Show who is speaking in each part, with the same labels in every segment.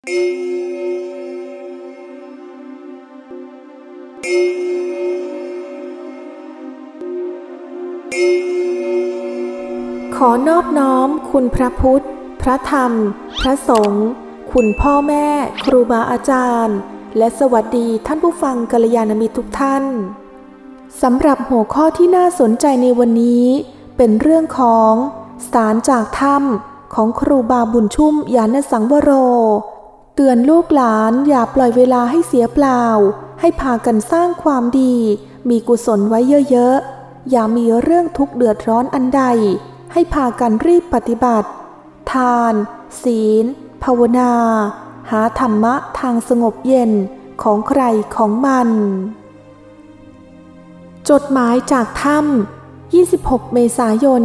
Speaker 1: ขอนอบน้อมคุณพระพุทธ พระธรรม พระสงฆ์ คุณพ่อแม่ ครูบาอาจารย์ และสวัสดีท่านผู้ฟังกัลยาณมิตรทุกท่าน สำหรับหัวข้อที่น่าสนใจในวันนี้ เป็นเรื่องของสารจากถ้ำของครูบาบุญชุ่มยานสังวโร เตือนลูกหลานอย่าปล่อยเวลาให้เสียเปล่า ให้พากันสร้างความดี มีกุศลไว้เยอะๆ อย่ามีเรื่องทุกข์เดือดร้อนอันใด ให้พากันรีบปฏิบัติ ทาน ศีล ภาวนา หาธรรมะทางสงบเย็นของใครของมัน จดหมายจากถ้ำ26 เมษายน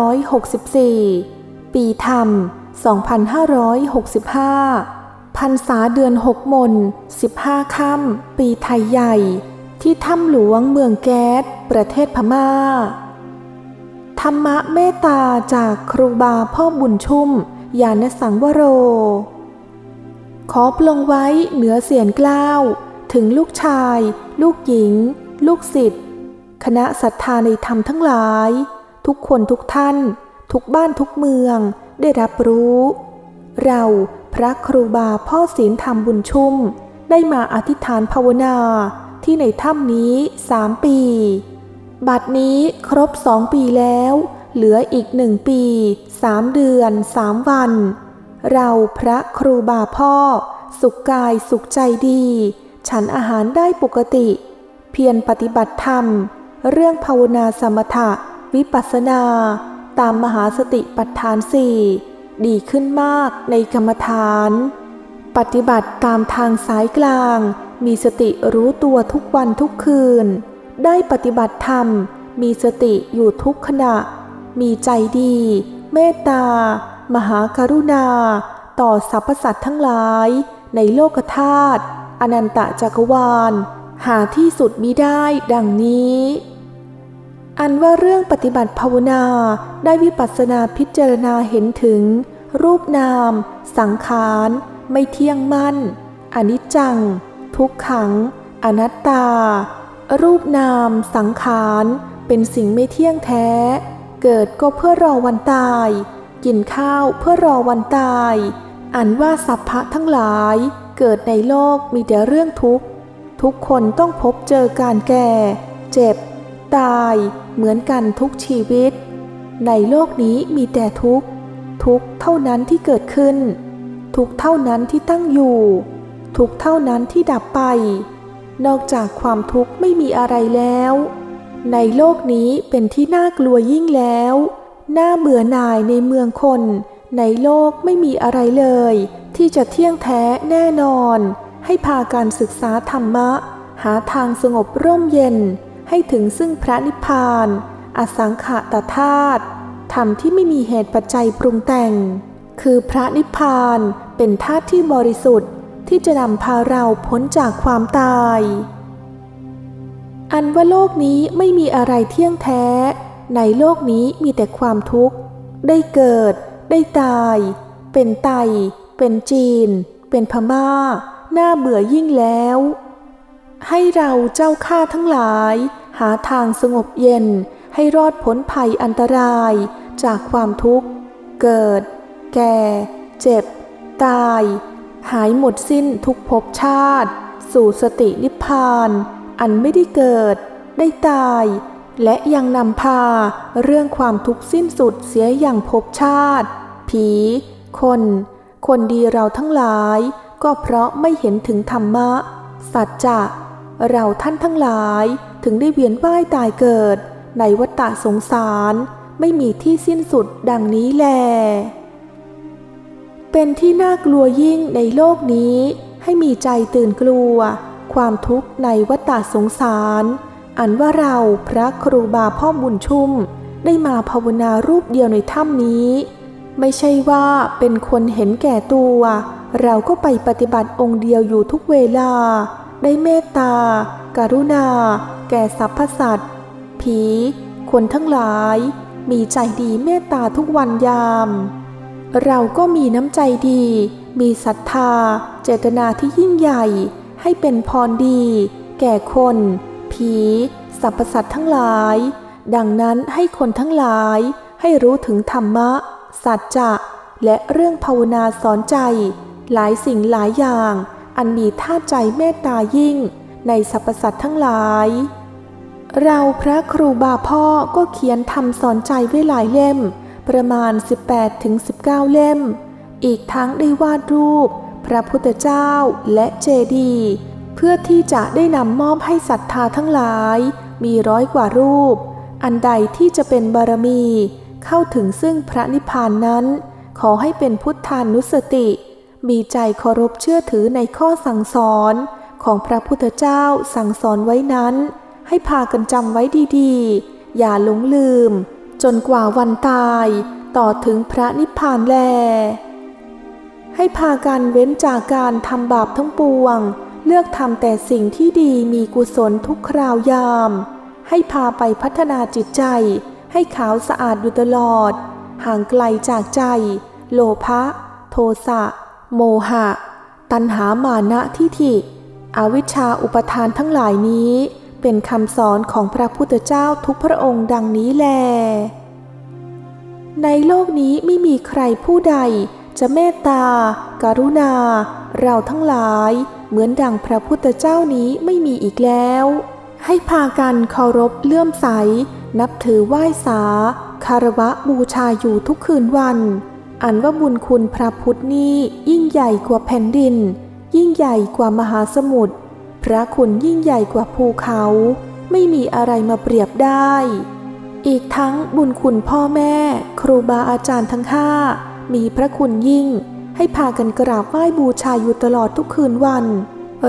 Speaker 1: 2564 ปีธรรม 2565พันษาเดือนหกมน 15 ค่ำ ปีไทยใหญ่ ที่ถ้ำหลวงเมืองแก๊ส ประเทศพม่า ธรรมะเมตตาจากครูบาพ่อบุญชุ่ม ยานสังวโร ขอปลงไว้เหนือเสียนกล้าว ถึงลูกชาย ลูกหญิง ลูกศิษย์ คณะศรัทธาในธรรมทั้งหลาย ทุกคนทุกท่าน ทุกบ้านทุกเมือง ได้รับรู้ เราพระครูบาพ่อศีลธรรมบุญชุ่ม ได้มาอธิษฐานภาวนาที่ในถ้ำนี้สามปี บัดนี้ครบสองปีแล้ว เหลืออีกหนึ่งปีสามเดือนสามวัน เราพระครูบาพ่อ สุขกายสุขใจดี ฉันอาหารได้ปกติ เพียรปฏิบัติธรรม เรื่องภาวนาสมถะ วิปัสสนา ตามมหาสติปัฏฐานสี่ดีขึ้นมากในกรรมฐาน ปฏิบัติตามทางสายกลาง มีสติรู้ตัวทุกวันทุกคืน ได้ปฏิบัติธรรม มีสติอยู่ทุกขณะ มีใจดี เมตตา มหากรุณา ต่อสรรพสัตว์ทั้งหลาย ในโลกธาตุอนันตจักรวาล หาที่สุดมิได้ดังนี้ อันว่าเรื่องปฏิบัติภาวนาได้วิปัสสนาพิจารณาเห็นถึง รูปนาม สังขาร ไม่เที่ยงมั่น อนิจจัง ทุกขัง อนัตตา รูปนาม สังขารเป็นสิ่งไม่เที่ยงแท้ เกิดก็เพื่อรอวันตาย กินข้าวเพื่อรอวันตาย อันว่าสัพพะทั้งหลาย เกิดในโลกมีแต่เรื่องทุกข์ ทุกคนต้องพบเจอการแก่ เจ็บ ตายเหมือนกันทุกชีวิต ในโลกนี้มีแต่ทุกข์ ทุกเท่านั้นที่เกิดขึ้น ทุกเท่านั้นที่ตั้งอยู่ ทุกเท่านั้นที่ดับไป นอกจากความทุกข์ไม่มีอะไรแล้ว ในโลกนี้เป็นที่น่ากลัวยิ่งแล้วน่าเบื่อหน่ายในเมืองคน ในโลกไม่มีอะไรเลย ที่จะเที่ยงแท้แน่นอน ให้พาการศึกษาธรรมะ หาทางสงบร่มเย็น ให้ถึงซึ่งพระนิพพาน อสังขตธาตุธรรมที่ไม่มีเหตุปัจจัยปรุงแต่ง คือพระนิพพานเป็นธาตุที่บริสุทธิ์ที่จะนำพาเราพ้นจากความตาย อันว่าโลกนี้ไม่มีอะไรเที่ยงแท้ ในโลกนี้มีแต่ความทุกข์ ได้เกิด ได้ตาย เป็นไต เป็นจีน เป็นพม่า น่าเบื่อยิ่งแล้ว ให้เราเจ้าข้าทั้งหลาย หาทางสงบเย็นให้รอดพ้นภัยอันตรายจากความทุกข์ เกิด แก่ เจ็บ ตาย หายหมดสิ้นทุกภพชาติ สู่สตินิพพาน อันไม่ได้เกิด ได้ตาย และยังนำพาเรื่องความทุกข์สิ้นสุดเสียอย่างภพชาติ ผี คน คนดีเราทั้งหลาย ก็เพราะไม่เห็นถึงธรรมะ สัจจะ เราท่านทั้งหลาย ถึงได้เวียนว่ายตายเกิด ในวัฏฏะสงสารไม่มีที่สิ้นสุดดังนี้แล เป็นที่น่ากลัวยิ่งในโลกนี้ให้มีใจตื่นกลัว ความทุกข์ในวัฏฏะสงสาร อันว่าเราพระครูบาพ่อบุญชุ่ม ได้มาภาวนารูปเดียวในถ้ำนี้ ไม่ใช่ว่าเป็นคนเห็นแก่ตัว เราก็ไปปฏิบัติองค์เดียวอยู่ทุกเวลา ได้เมตตา การุณา แก่สรรพสัตว์ ผี คนทั้งหลาย มีใจดีเมตตาทุกวันยาม เราก็มีน้ำใจดี มีศรัทธา เจตนาที่ยิ่งใหญ่ ให้เป็นพรดี แก่คน ผีสรรพสัตว์ทั้งหลาย ดังนั้นให้คนทั้งหลายให้รู้ถึงธรรมะ สัจจะ และเรื่องภาวนาสอนใจ หลายสิ่งหลายอย่าง อันมีท่าใจเมตตายิ่ง ในสรรพสัตว์ทั้งหลาย เราพระครูบาพ่อก็เขียนทำสอนใจไว้หลายเล่ม ประมาณ 18ถึง19 เล่ม อีกทั้งได้วาดรูป พระพุทธเจ้าและเจดีย์เพื่อที่จะได้นำมอบให้ศรัทธาทั้งหลาย มีร้อยกว่ารูป อันใดที่จะเป็นบารมี เข้าถึงซึ่งพระนิพพานนั้น ขอให้เป็นพุทธานุสติ มีใจเคารพเชื่อถือในข้อสั่งสอน ของพระพุทธเจ้าสั่งสอนไว้นั้น ให้พากันจำไว้ดีๆ อย่าหลงลืม จนกว่าวันตายต่อถึงพระนิพพานแล ให้พากันเว้นจากการทำบาปทั้งปวง เลือกทำแต่สิ่งที่ดีมีกุศลทุกคราวยาม ให้พาไปพัฒนาจิตใจ ให้ขาวสะอาดอยู่ตลอด ห่างไกลจากใจ โลภะ โทสะ โมหะ ตัณหามานะทิฐิ อวิชชาอุปทานทั้งหลายนี้ เป็นคำสอนของพระพุทธเจ้าทุกพระองค์ดังนี้แล ในโลกนี้ไม่มีใครผู้ใดจะเมตตาการุณา เราทั้งหลาย เหมือนดังพระพุทธเจ้านี้ไม่มีอีกแล้ว ให้พากันเคารพเลื่อมใส นับถือไหว้สา คารวะบูชาอยู่ทุกคืนวัน อันว่าบุญคุณพระพุทธนี้ยิ่งใหญ่กว่าแผ่นดิน ยิ่งใหญ่กว่ามหาสมุทร พระคุณยิ่งใหญ่กว่าภูเขา ไม่มีอะไรมาเปรียบได้ อีกทั้งบุญคุณพ่อแม่ ครูบาอาจารย์ทั้งห้ามีพระคุณยิ่ง ให้พากันกราบไหว้บูชาอยู่ตลอดทุกคืนวัน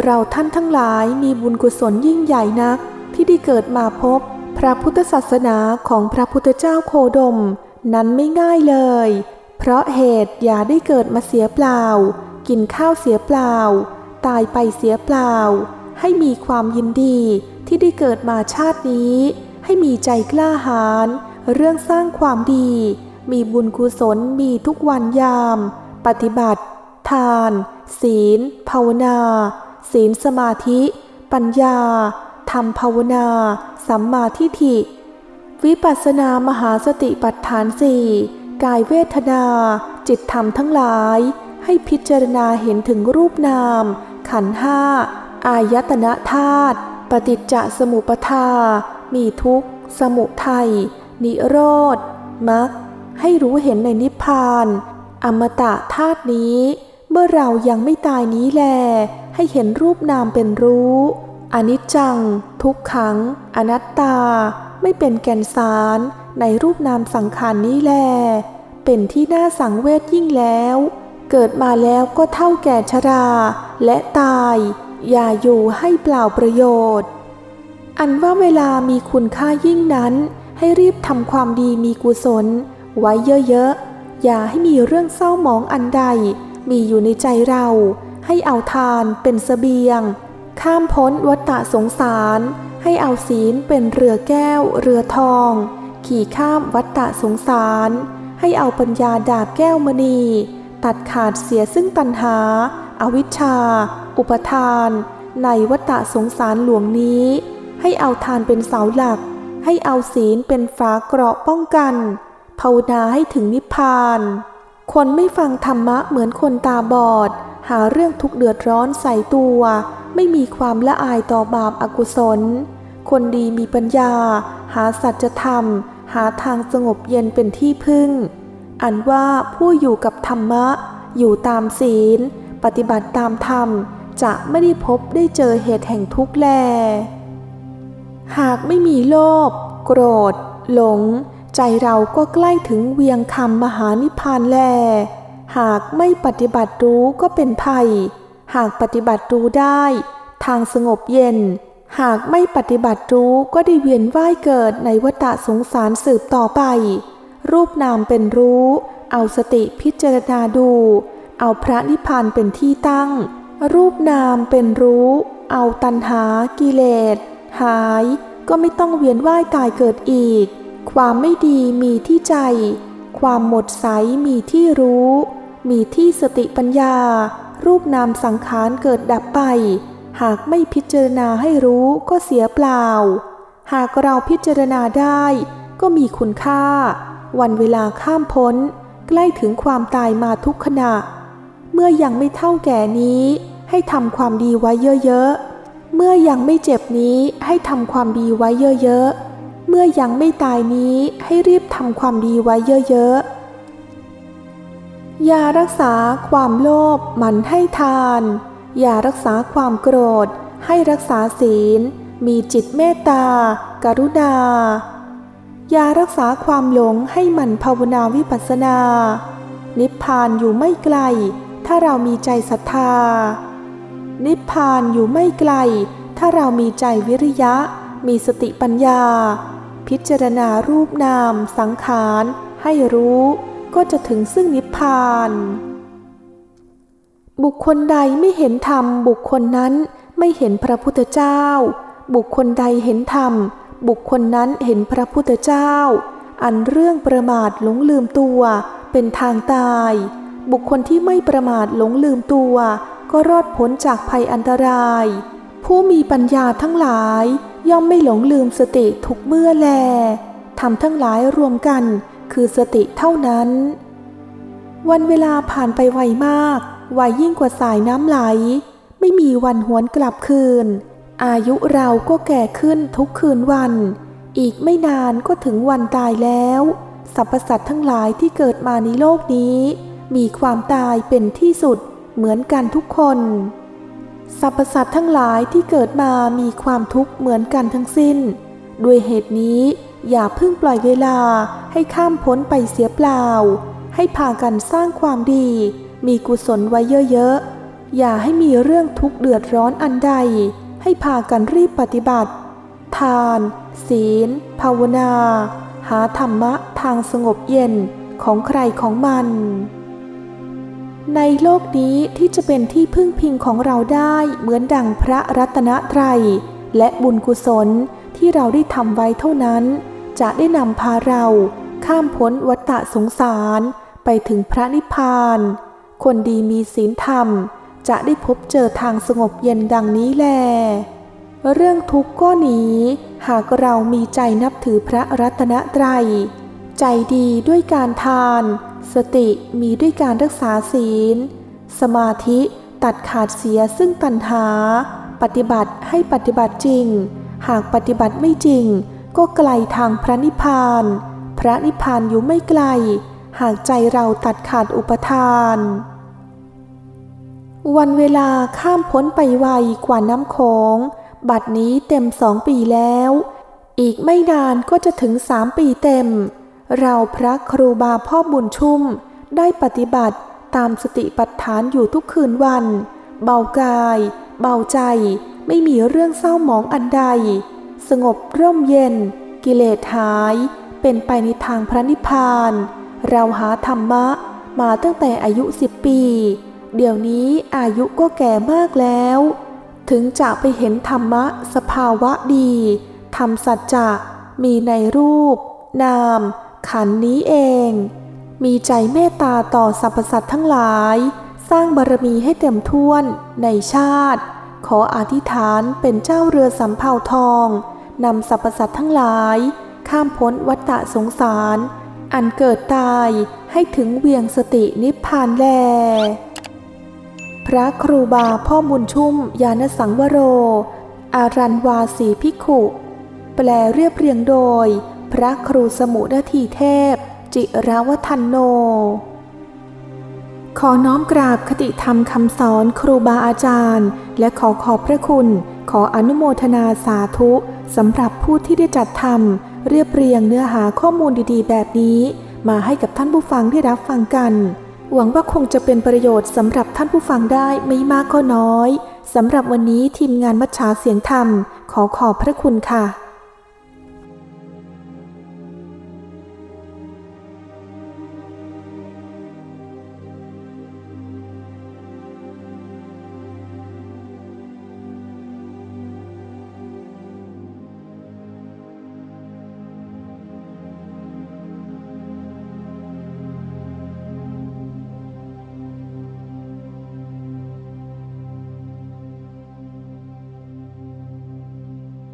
Speaker 1: เราท่านทั้งหลายมีบุญกุศลยิ่งใหญ่นัก ที่ได้เกิดมาพบ พระพุทธศาสนาของพระพุทธเจ้าโคดม นั้นไม่ง่ายเลย เพราะเหตุอย่าได้เกิดมาเสียเปล่า กินข้าวเสียเปล่า ตายไปเสียเปล่า ให้มีความยินดีที่ได้เกิดมาชาตินี้ ให้มีใจกล้าหาญเรื่องสร้างความดี มีบุญกุศลมีทุกวันยาม ปฏิบัติ ทาน ศีล ภาวนา ศีลสมาธิ ปัญญาทำภาวนา สัมมาทิฏฐิ วิปัสสนามหาสติปัฏฐานสี่กายเวทนา จิตธรรมทั้งหลาย ให้พิจารณาเห็นถึงรูปนาม ขันห้า อายตนะธาตุปฏิจจสมุปทา มีทุกข์ สมุทัย นิโรธมรรคให้รู้เห็นในนิพพาน อมตะธาตุนี้ เมื่อเรายังไม่ตายนี้แล ให้เห็นรูปนามเป็นรู้ อนิจจัง ทุกขัง อนัตตา ไม่เป็นแก่นสารในรูปนามสังขารนนี้แล เป็นที่น่าสังเวชยิ่งแล้ว เกิดมาแล้วก็เท่าแก่ชรา และตาย อย่าอยู่ให้เปล่าประโยชน์ อันว่าเวลามีคุณค่ายิ่งนั้น ให้รีบทำความดีมีกุศล ไว้เยอะๆ อย่าให้มีเรื่องเศร้าหมองอันใด มีอยู่ในใจเรา ให้เอาทานเป็นเสบียง ข้ามพ้นวัฏฏะสงสาร ให้เอาศีลเป็นเรือแก้ว เรือทอง ขี่ข้ามวัฏฏะสงสาร ให้เอาปัญญาดาบแก้วมณี ตัดขาดเสียซึ่งตัณหาอาวิชชา อุปทาน ในวัฏสงสารหลวงนี้ ให้เอาทานเป็นเสาหลัก ให้เอาศีลเป็นฝาเกราะป้องกันภาวนาให้ถึงนิพพาน คนไม่ฟังธรรมะเหมือนคนตาบอด หาเรื่องทุกข์เดือดร้อนใส่ตัว ไม่มีความละอายต่อบาปอากุศล คนดีมีปัญญา หาสัจธรรม หาทางสงบเย็นเป็นที่พึ่ง อันว่าผู้อยู่กับธรรมะ อยู่ตามศีล ปฏิบัติตามธรรม จะไม่ได้พบได้เจอเหตุแห่งทุกข์แล หากไม่มีโลภโกรธ หลง ใจเราก็ใกล้ถึงเวียงคำมหานิพพานแล หากไม่ปฏิบัติรู้ก็เป็นภัย หากปฏิบัติรู้ได้ ทางสงบเย็น หากไม่ปฏิบัติรู้ก็ได้เวียนว่ายเกิดในวัฏสงสารสืบต่อไป รูปนามเป็นรู้ เอาสติพิจารณาดู เอาพระนิพพานเป็นที่ตั้ง รูปนามเป็นรู้ เอาตัณหากิเลส หาย ก็ไม่ต้องเวียนว่ายตายเกิดอีก ความไม่ดีมีที่ใจ ความหมดใสมีที่รู้ มีที่สติปัญญา รูปนามสังขารเกิดดับไป หากไม่พิจารณาให้รู้ก็เสียเปล่า หากเราพิจารณาได้ก็มีคุณค่า วันเวลาข้ามพ้น ใกล้ถึงความตายมาทุกขณะ เมื่อยังไม่เท่าแก่นี้ ให้ทำความดีไว้เยอะๆ เมื่อยังไม่เจ็บนี้ให้ทำความดีไว้เยอะๆ เมื่อยังไม่ตายนี้ให้รีบทำความดีไว้เยอะๆยารักษาความโลภหมันให้ทานยารักษาความโกรธ ให้รักษาศีล มีจิตเมตตา กรุณา ยารักษาความหลงให้มันภาวนาวิปัสสนา นิพพานอยู่ไม่ไกล ถ้าเรามีใจศรัทธา นิพพานอยู่ไม่ไกล ถ้าเรามีใจวิริยะ มีสติปัญญา พิจารณารูปนาม สังขารให้รู้ ก็จะถึงซึ่งนิพพาน บุคคลใดไม่เห็นธรรม บุคคลนั้นไม่เห็นพระพุทธเจ้า บุคคลใดเห็นธรรม บุคคลนั้นเห็นพระพุทธเจ้า อันเรื่องประมาทหลงลืมตัวเป็นทางตาย บุคคลที่ไม่ประมาทหลงลืมตัว ก็รอดพ้นจากภัยอันตราย ผู้มีปัญญาทั้งหลาย ย่อมไม่หลงลืมสติทุกเมื่อแลทำทั้งหลายรวมกันคือสติเท่านั้น วันเวลาผ่านไปไวมาก ไวยิ่งกว่าสายน้ำไหล ไม่มีวันหวนกลับคืน อายุเราก็แก่ขึ้นทุกคืนวัน อีกไม่นานก็ถึงวันตายแล้วสรรพสัตว์ทั้งหลายที่เกิดมาในโลกนี้ มีความตายเป็นที่สุดเหมือนกันทุกคนสรรพสัตว์ทั้งหลายที่เกิดมามีความทุกข์เหมือนกันทั้งสิ้น ด้วยเหตุนี้อย่าเพิ่งปล่อยเวลาให้ข้ามพ้นไปเสียเปล่า ให้พากันสร้างความดี มีกุศลไว้เยอะๆ อย่าให้มีเรื่องทุกข์เดือดร้อนอันใด ให้พากันรีบปฏิบัติ ทาน ศีล ภาวนา หาธรรมะทางสงบเย็นของใครของมัน ในโลกนี้ที่จะเป็นที่พึ่งพิงของเราได้เหมือนดังพระรัตนตรัย และบุญกุศลที่เราได้ทำไว้เท่านั้น จะได้นำพาเราข้ามพ้นวัฏสงสารไปถึงพระนิพพาน คนดีมีศีลธรรม จะได้พบเจอทางสงบเย็นดังนี้แล เรื่องทุกข์ก็หนีหากเรามีใจนับถือพระรัตนตรัย ใจดีด้วยการทาน สติมีด้วยการรักษาศีล สมาธิตัดขาดเสียซึ่งตัณหา ปฏิบัติให้ปฏิบัติจริง หากปฏิบัติไม่จริง ก็ไกลทางพระนิพพาน พระนิพพานอยู่ไม่ไกล หากใจเราตัดขาดอุปทาน วันเวลาข้ามพ้นไปไวกว่าน้ำโขงบัดนี้เต็มสองปีแล้ว อีกไม่นานก็จะถึงสามปีเต็ม เราพระครูบาพ่อบุญชุ่ม ได้ปฏิบัติตามสติปัฏฐานอยู่ทุกคืนวัน เบากาย เบาใจ ไม่มีเรื่องเศร้าหมองอันใด สงบร่มเย็น กิเลสหาย เป็นไปในทางพระนิพพาน เราหาธรรมะมาตั้งแต่อายุสิบปี เดี๋ยวนี้อายุก็แก่มากแล้ว ถึงจะไปเห็นธรรมะสภาวะดีทำสัจจะมีในรูป นาม ขันนี้เอง มีใจเมตตาต่อสรรพสัตว์ทั้งหลาย สร้างบารมีให้เต็มท่วนในชาติ ขออธิษฐานเป็นเจ้าเรือสำเภาทองนำสรรพสัตว์ทั้งหลาย ข้ามพ้นวัฏสงสาร อันเกิดตายให้ถึงเวียงสตินิพพานแล พระครูบาพ่อบุญชุ่ม ยานสังวโร อารันวาสีพิขุ แปลเรียบเรียงโดย พระครูสมุนทีเทพ จิราวทันโน ขอน้อมกราบคติธรรมคำสอนครูบาอาจารย์ และขอขอบพระคุณ ขออนุโมทนาสาธุสำหรับผู้ที่ได้จัดทำเรียบเรียงเนื้อหาข้อมูลดีๆ แบบนี้ มาให้กับท่านผู้ฟังได้รับฟังกัน หวังว่าคงจะเป็นประโยชน์สำหรับท่านผู้ฟังได้ไม่มากก็น้อยสำหรับวันนี้ทีมงานมัชชาเสียงธรรม ขอขอบพระคุณค่ะ